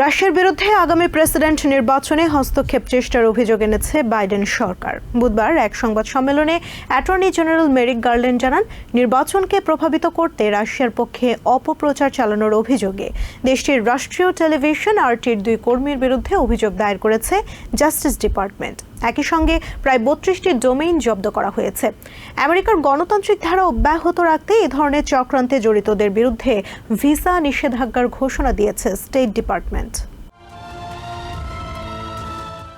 রাশিয়ার বিরুদ্ধে আগামী প্রেসিডেন্ট নির্বাচনে হস্তক্ষেপ চেষ্টার অভিযোগ এনেছে বাইডেন সরকার। বুধবার এক সংবাদ সম্মেলনে অ্যাটর্নি জেনারেল মেরিক গার্লেন জানান, নির্বাচনকে প্রভাবিত করতে রাশিয়ার পক্ষে অপপ্রচার চালানোর অভিযোগে দেশটির রাষ্ট্রীয় টেলিভিশন আরটির দুই কর্মীর বিরুদ্ধে অভিযোগ দায়ের করেছে জাস্টিস ডিপার্টমেন্ট। একই সঙ্গে প্রায় বত্রিশটি ডোমেইন জব্দ করা হয়েছে। আমেরিকার গণতান্ত্রিক ধারা অব্যাহত রাখতে এ ধরনের চক্রান্তে জড়িতদের বিরুদ্ধে ভিসা নিষেধাজ্ঞার ঘোষণা দিয়েছে স্টেট ডিপার্টমেন্ট।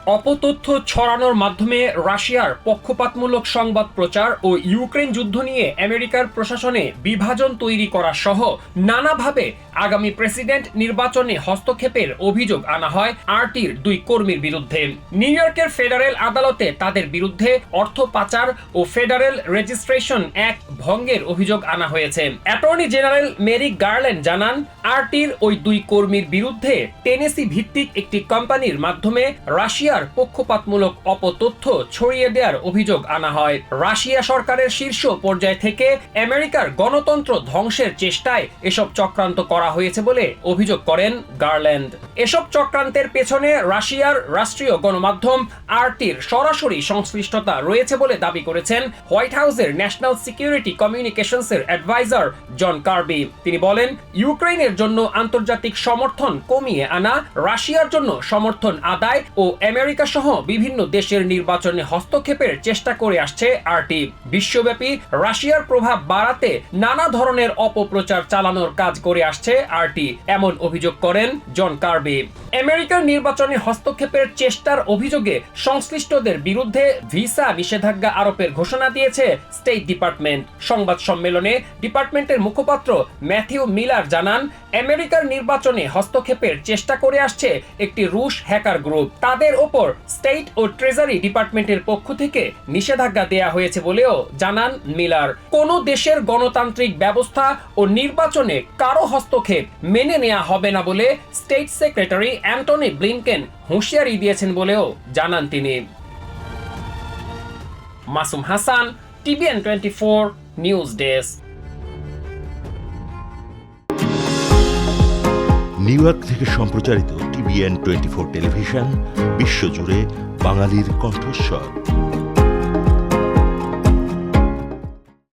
অপতথ্য ছড়ানোর মাধ্যমে রাশিয়ার পক্ষপাতমূলক সংবাদ প্রচার ও ইউক্রেন যুদ্ধ নিয়ে আমেরিকার প্রশাসনে বিভাজন তৈরি করা সহ নানাভাবে আগামী প্রেসিডেন্ট নির্বাচনে হস্তক্ষেপের অভিযোগ আনা হয় আরটির দুই কর্মীর বিরুদ্ধে। নিউ ইয়র্কের ফেডারেল আদালতে তাদের বিরুদ্ধে অর্থ পাচার ও ফেডারেল রেজিস্ট্রেশন এক ভঙ্গের অভিযোগ আনা হয়েছে। অ্যাটর্নি জেনারেল মেরি গার্ল্যান্ড জানান, আরটির ওই দুই কর্মীর বিরুদ্ধে টেনেসি ভিত্তিক একটি কোম্পানির মাধ্যমে রাশিয়ার পক্ষপাতমূলক অপতথ্য ছড়িয়ে দেওয়ার অভিযোগ আনা হয়। রাশিয়া সরকারের শীর্ষ পর্যায় থেকে আমেরিকার গণতন্ত্র ধ্বংসের চেষ্টায় এসব চক্রান্ত করা হয়েছে বলে অভিযোগ করেন গার্ল্যান্ড। এসব চক্রান্তের পেছনে রাশিয়ার রাষ্ট্রীয় গণমাধ্যম আরটির সরাসরি সংশ্লিষ্টতা রয়েছে বলে দাবি করেছেন হোয়াইট হাউসের ন্যাশনাল সিকিউরিটি কমিউনিকেশনসের অ্যাডভাইজার জন কার্বি। তিনি বলেন ইউক্রেনের জন্য আন্তর্জাতিক সমর্থন কমিয়ে আনা, রাশিয়ার জন্য সমর্থন আদায় ও আমেরিকা সহ বিভিন্ন দেশের নির্বাচনে হস্তক্ষেপের চেষ্টা করে আসছে আরটি। বিশ্বব্যাপী রাশিয়ার প্রভাব বাড়াতে নানা ধরনের অপপ্রচার চালানোর কাজ করে আসছে আরটি, এমন অভিযোগ করেন জন কার্বি। আমেরিকার নির্বাচনে হস্তক্ষেপের চেষ্টার অভিযোগে সংশ্লিষ্টদের বিরুদ্ধে ভিসা নিষেধাজ্ঞা আরোপের ঘোষণা দিয়েছে স্টেট ডিপার্টমেন্ট। সংবাদ সম্মেলনে ডিপার্টমেন্টের মুখপাত্র ম্যাথিউ মিলার জানান, আমেরিকার নির্বাচনে হস্তক্ষেপের চেষ্টা করে আসছে একটি রুশ হ্যাকার গ্রুপ। তাদের ওপর স্টেট ও ট্রেজারি ডিপার্টমেন্টের পক্ষ থেকে নিষেধাজ্ঞা দেয়া হয়েছে বলেও জানান মিলার। কোন দেশের গণতান্ত্রিক ব্যবস্থা ও নির্বাচনে কারও হস্তক্ষেপ মেনে নেওয়া হবে না বলে স্টেট সেক্রেটারি অ্যান্টনি ব্লিনকেন হুঁশিয়ারি দিয়েছেন বলেও জানান তিনি। Masum Hasan, TVN twenty four news desk. New York থেকে সম্প্রচারিত টিভিএন টোয়েন্টি ফোর টেলিভিশন, বিশ্বজুড়ে বাঙালির কণ্ঠস্বর।